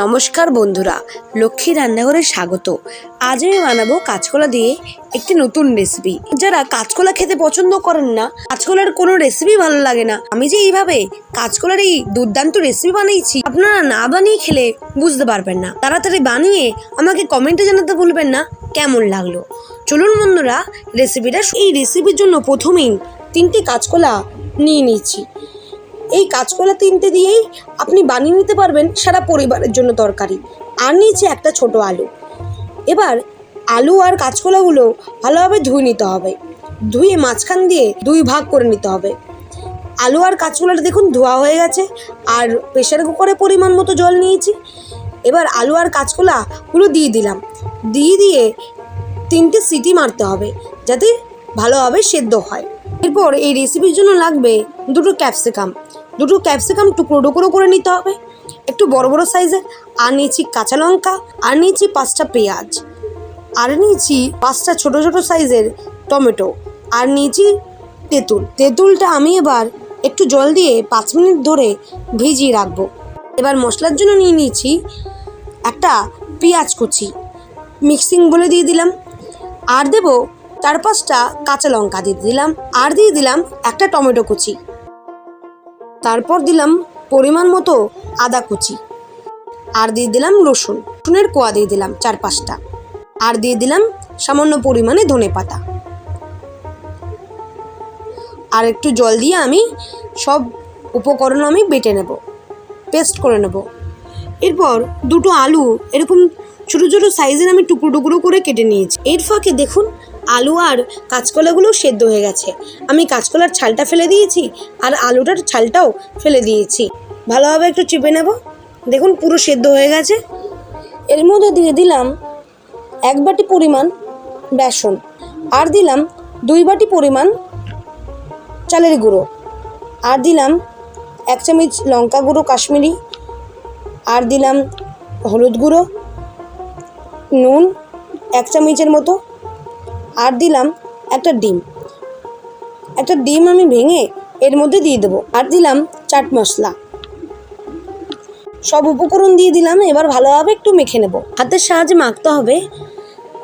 নমস্কার বন্ধুরা লক্ষ্মী রান্নাঘরে স্বাগত। আজ আমি বানাবো কাঁচকলা দিয়ে একটি নতুন রেসিপি যারা কাঁচকলা খেতে পছন্দ করেন না, কাঁচকলার কোনো রেসিপি ভালো লাগে না। আমি যে এইভাবে কাঁচকলার এই দুর্দান্ত রেসিপি বানিয়েছি আপনারা না বানিয়ে খেলে বুঝতে পারবেন না। তাড়াতাড়ি বানিয়ে আমাকে কমেন্টে জানাতে ভুলবেন না, কেমন লাগল? চলুন বন্ধুরা রেসিপিটা এই রেসিপির জন্য প্রথমেই তিনটি কাঁচকলা নিয়ে নিচ্ছি। এই কাঁচকলা তিনটে দিয়েই আপনি বানিয়ে নিতে পারবেন সারা পরিবারের জন্য তরকারি। আর নিচে একটা ছোট আলু। এবার আলু আর কাঁচকলাগুলো ভালোভাবে ধুয়ে নিতে হবে। ধুয়ে মাঝখান দিয়ে দুই ভাগ করে নিতে হবে। আলু আর কাঁচকলাটা দেখুন ধোয়া হয়ে গেছে আর প্রেশার কুকারে পরিমাণ মতো জল নিয়েছি। এবার আলু আর কাঁচকলাগুলো দিয়ে দিলাম। দিয়ে দিয়ে তিনটে সিটি মারতে হবে যাতে ভালোভাবে সেদ্ধ হয়। এরপর এই রেসিপির জন্য লাগবে দুটো ক্যাপসিকাম দুটো ক্যাপসিকাম টুকরো টুকরো করে নিতে হবে। একটু বড় বড় সাইজের আর নিয়েছি কাঁচা লঙ্কা। আর নিয়েছি পাঁচটা পেঁয়াজ। আর নিয়েছি পাঁচটা ছোট ছোট সাইজের টমেটো। আর নিয়েছি তেঁতুল। তেঁতুলটা আমি এবার একটু জল দিয়ে পাঁচ মিনিট ধরে ভিজিয়ে রাখব। এবার মশলার জন্য নিয়ে নিয়েছি একটা পেঁয়াজ কুচি। মিক্সিং বলে দিয়ে দিলাম। আর দেবো চার পাঁচটা কাঁচা লঙ্কা দিয়ে দিলাম, আর দিয়ে দিলাম একটা টমেটো কুচি। তারপর দিলাম পরিমাণ মতো আদা কুচি, আর দিয়ে দিলাম রসুন। রসুনের কোয়া দিয়ে দিলাম চার পাঁচটা, আর দিয়ে দিলাম সামান্য পরিমাণে ধনে পাতা। আর একটু জল দিয়ে আমি সব উপকরণ আমি বেটে নেব, পেস্ট করে নেব। এরপর দুটো আলু এরকম ছোটো ছোটো সাইজের আমি টুকরো টুকরো করে কেটে নিয়েছি। এর ফাঁকে দেখুন আলু আর কাঁচকলাগুলো সেদ্ধ হয়ে গেছে। আমি কাঁচকলার ছালটা ফেলে দিয়েছি আর আলুটার ছালটাও ফেলে দিয়েছি। ভালোভাবে একটু চিপে নেব। দেখুন, পুরো সেদ্ধ হয়ে গেছে। এর মধ্যে দিয়ে দিলাম এক বাটি পরিমাণ বেসন আর দিলাম দুই বাটি পরিমাণ চালের গুঁড়ো আর দিলাম এক চামচ লঙ্কা গুঁড়ো, কাশ্মীরি আর দিলাম হলুদ গুঁড়ো, নুন এক চামচের মতো আর দিলাম একটা ডিম। একটা ডিম আমি ভেঙে এর মধ্যে দিয়ে দেবো। আর দিলাম চাট মশলা। সব উপকরণ দিয়ে দিলাম, এবার ভালোভাবে একটু মেখে নেব। হাতের সাহায্যে মাখতে হবে,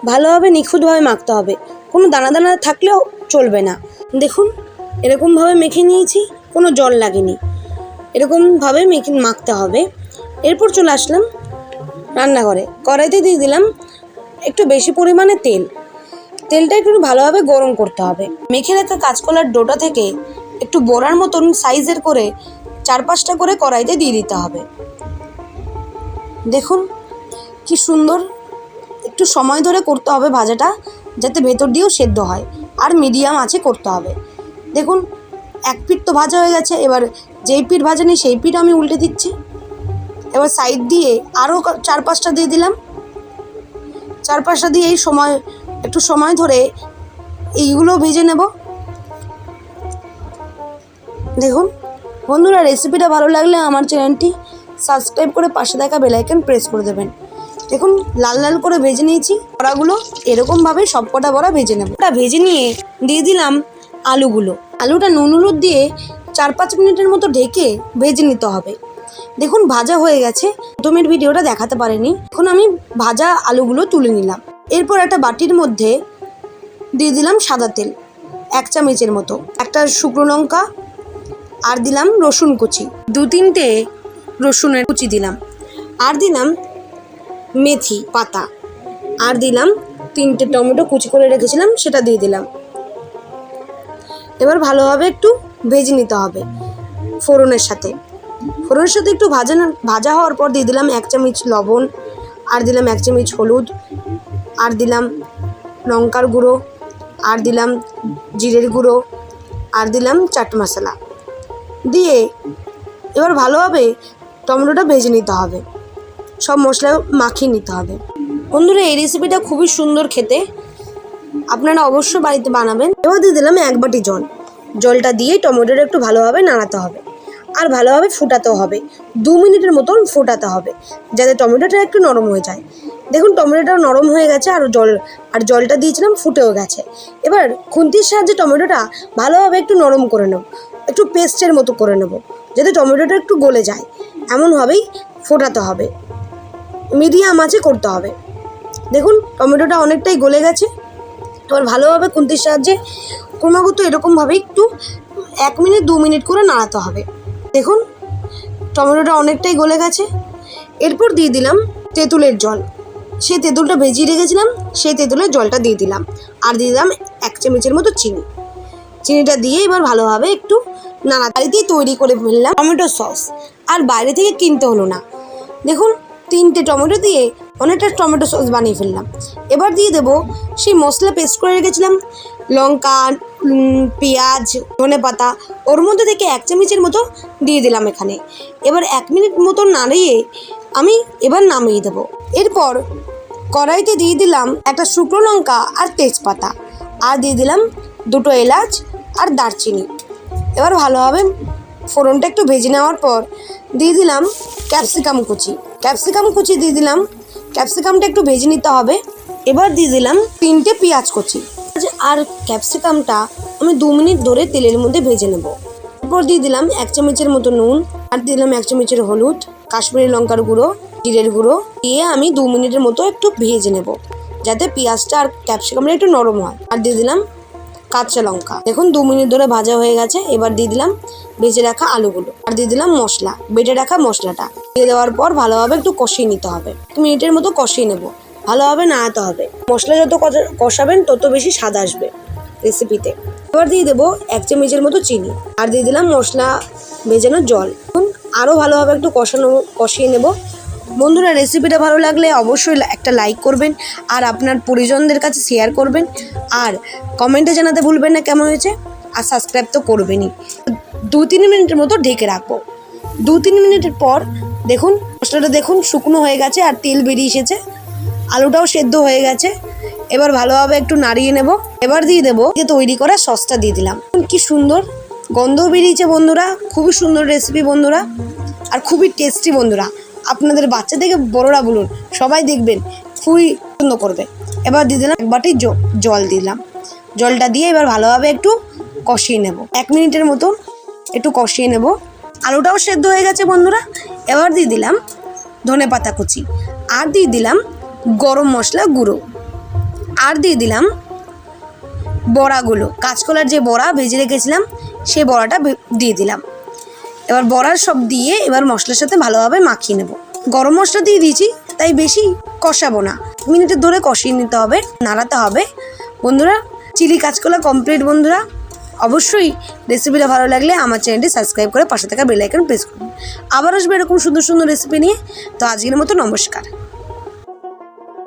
ভালোভাবে নিখুঁতভাবে মাখতে হবে। কোনো দানা দানা থাকলেও চলবে না। দেখুন, এরকমভাবে মেখে নিয়েছি, কোনো জল লাগেনি। এরকমভাবে মেখে মাখতে হবে। এরপর চলে আসলাম রান্নাঘরে। কড়াইতে দিয়ে দিলাম একটু বেশি পরিমাণে তেল। তেলটা একটু ভালোভাবে গরম করতে হবে। মেখে রাখা কাঁচকলার ডোটা থেকে একটু বড়ার মতন সাইজের করে চার পাঁচটা করে কড়াইতে দিয়ে দিতে হবে। দেখুন কি সুন্দর একটু সময় ধরে করতে হবে ভাজাটা, যাতে ভেতর দিয়েও সেদ্ধ হয়, আর মিডিয়াম আছে করতে হবে। দেখুন, এক পিঠ তো ভাজা হয়ে গেছে, এবার যেই পিঠ ভাজা নেই সেই পিঠ আমি উল্টে দিচ্ছি। এবার সাইড দিয়ে আরও চার পাঁচটা দিয়ে দিলাম। চার পাঁচটা দিয়ে এই সময় একটু সময় ধরে এইগুলো ভেজে নেব। দেখুন, বন্ধুরা রেসিপিটা ভালো লাগলে আমার চ্যানেলটি সাবস্ক্রাইব করে পাশে থাকা বেলাইকন প্রেস করে দেবেন। দেখুন, লাল লাল করে ভেজে নিয়েছি। বড়াগুলো এরকমভাবে সব কটা বড়া ভেজে নেব। ওটা ভেজে নিয়ে দিয়ে দিলাম আলুগুলো। আলুটা নুন হলুদ দিয়ে চার পাঁচ মিনিটের মতো ঢেকে ভেজে নিতে হবে। দেখুন, ভাজা হয়ে গেছে। প্রথমের ভিডিওটা দেখাতে পারেনি। এখন আমি ভাজা আলুগুলো তুলে নিলাম। এরপর একটা বাটির মধ্যে দিয়ে দিলাম সাদা তেল, এক চামচের মতো। একটা শুকনো লঙ্কা আর দিলাম রসুন কুচি। দু তিনটে রসুনের কুচি দিলাম। আর দিলাম মেথি পাতা। আর দিলাম তিনটে টমেটো কুচি করে রেখেছিলাম, সেটা দিয়ে দিলাম। এবার ভালোভাবে একটু ভেজে নিতে হবে ফোড়নের সাথে। ফোড়নের সাথে একটু ভাজা ভাজা হওয়ার পর দিয়ে দিলাম এক চামচ লবণ, আর দিলাম এক চামচ হলুদ আর দিলাম লঙ্কার গুঁড়ো, আর দিলাম জিরের গুঁড়ো, আর দিলাম চাট মশলা। দিয়ে এবার ভালোভাবে টমেটোটা ভেজে নিতে হবে। সব মশলা মাখিয়ে নিতে হবে। বন্ধুরা, এই রেসিপিটা খুবই সুন্দর খেতে। আপনারা অবশ্যই বাড়িতে বানাবেন। এবার দিয়ে দিলাম এক বাটি জল। জলটা দিয়ে টমেটোটা একটু ভালোভাবে নাড়াতে হবে। আর ভালোভাবে ফুটাতেও হবে। দু মিনিটের মতন ফোটাতে হবে, যাতে টমেটোটা একটু নরম হয়ে যায়। দেখুন, টমেটোটা নরম হয়ে গেছে আর জল, আর জলটা দিয়েছিলাম, ফুটেও গেছে। এবার খুন্তির সাহায্যে টমেটোটা ভালোভাবে একটু নরম করে নেব, একটু পেস্টের মতো করে নেব, যাতে টমেটোটা একটু গলে যায়। এমনভাবেই ফোটাতে হবে। মিডিয়াম আছে করতে হবে। দেখুন, টমেটোটা অনেকটাই গলে গেছে। এবার ভালোভাবে খুন্তির সাহায্যে ক্রমাগত এরকমভাবে একটু, এক মিনিট, দু মিনিট করে নাড়াতে হবে। দেখুন, টমেটোটা অনেকটাই গলে গেছে। এরপর দিয়ে দিলাম তেঁতুলের জল। সেই তেঁতুলটা ভেজিয়ে রেখেছিলাম, সেই তেঁতুলের জলটা দিয়ে দিলাম। আর দিয়ে দিলাম এক চামচের মতো চিনি। চিনিটা দিয়ে এবার ভালোভাবে একটু নানা বাড়িতেই তৈরি করে ফেললাম টমেটো সস। আর বাইরে থেকে কিনতে হলো না। দেখুন, তিনটে টমেটো দিয়ে অনেকটা টমেটো সস বানিয়ে ফেললাম। এবার দিয়ে দেবো সেই মশলা পেস্ট করে রেখেছিলাম, লঙ্কা পেঁয়াজ, ধনে পাতা, ওর মধ্যে থেকে এক চামচের মতো দিয়ে দিলাম এখানে। এবার এক মিনিট মতো নাড়িয়ে আমি এবার নামিয়ে দেবো। এরপর কড়াইতে দিয়ে দিলাম একটা শুকনো লঙ্কা আর তেজপাতা। আর দিয়ে দিলাম দুটো এলাচ আর দারচিনি। এবার ভালোভাবে ফোড়নটা একটু ভেজে নেওয়ার পর দিয়ে দিলাম ক্যাপসিকাম কুচি। ক্যাপসিকাম কুচি দিয়ে দিলাম। ক্যাপসিকামটা একটু ভেজে নিতে হবে। এবার দিয়ে দিলাম তিনটে পেঁয়াজ কুচি। আর ক্যাপসিকামটা আমি দু মিনিট ধরে তেলের মধ্যে ভেজে নেব। এরপর দিয়ে দিলাম এক চামচের মতো নুন, আর দিলাম এক চামচের হলুদ, কাশ্মীরি লঙ্কার গুঁড়ো, জিরের গুঁড়ো, দিয়ে আমি দু মিনিটের মতো একটু ভেজে নেব, যাতে পেঁয়াজটা আর ক্যাপসিকামটা একটু নরম হয়। আর দিয়ে দিলাম কাঁচা লঙ্কা। দেখুন, দু মিনিট ধরে ভাজা হয়ে গেছে, এবার দিয়ে দিলাম ভেজে রাখা আলুগুলো। আর দিয়ে দিলাম মশলা, বেটে রাখা মশলাটা। দিয়ে দেওয়ার পর ভালোভাবে একটু কষিয়ে নিতে হবে। মিনিটের মতো কষিয়ে নেব। ভালোভাবে নাড়াতে হবে। মশলা যত কষা- কষাবেন, তত বেশি স্বাদ আসবে রেসিপিতে এবার দিয়ে দেবো এক চামচের মতো চিনি। আর দিয়ে দিলাম মশলা ভেজানো জল। এখন আরও ভালোভাবে একটু কষানো, কষিয়ে নেব। বন্ধুরা রেসিপিটা ভালো লাগলে অবশ্যই একটা লাইক করবেন। আর আপনার পরিজনদের কাছে শেয়ার করবেন। আর কমেন্টে জানাতে ভুলবেন না কেমন হয়েছে। আর সাবস্ক্রাইব তো করবেনই। দু তিন মিনিটের মতো ঢেকে রাখব। দু তিন মিনিটের পর দেখুন, মশলাটা দেখুন, শুকনো হয়ে গেছে আর তেল বেরিয়ে এসেছে। আলুটাও সেদ্ধ হয়ে গেছে। এবার ভালোভাবে একটু নাড়িয়ে নেব। এবার দিয়ে দেবো যে তৈরি করা সসটা দিয়ে দিলাম। কি সুন্দর গন্ধ বেরিয়েছে বন্ধুরা, খুবই সুন্দর রেসিপি বন্ধুরা, আর খুবই টেস্টি বন্ধুরা। আপনাদের বাচ্চা থেকে বড়রা বলুন, সবাই দেখবেন খুবই পছন্দ করবে। এবার দিয়ে দিলাম এক বাটি জল দিলাম। জলটা দিয়ে এবার ভালোভাবে একটু কষিয়ে নেব। এক মিনিটের মতন একটু কষিয়ে নেব। আলুটাও সেদ্ধ হয়ে গেছে বন্ধুরা। এবার দিয়ে দিলাম ধনে পাতা কুচি। আর দিয়ে দিলাম গরম মশলা গুঁড়ো। আর দিয়ে দিলাম বড়াগুলো। কাঁচকলার যে বড়া ভেজে রেখেছিলাম সেই বড়াটা দিয়ে দিলাম। এবার বড়ার সব দিয়ে এবার মশলার সাথে ভালোভাবে মাখিয়ে নেব। গরম মশলা দিয়ে দিয়েছি, তাই বেশি কষাবো না। মিনিটের ধরে কষিয়ে নিতে হবে, নাড়াতে হবে। বন্ধুরা, চিলি কাঁচকলা কমপ্লিট বন্ধুরা। অবশ্যই রেসিপিটা ভালো লাগলে আমার চ্যানেলটি সাবস্ক্রাইব করে পাশে থাকা বেল আইকন প্রেস করুন। আবার আসবে এরকম সুন্দর সুন্দর রেসিপি নিয়ে। তো আজকের মতো নমস্কার।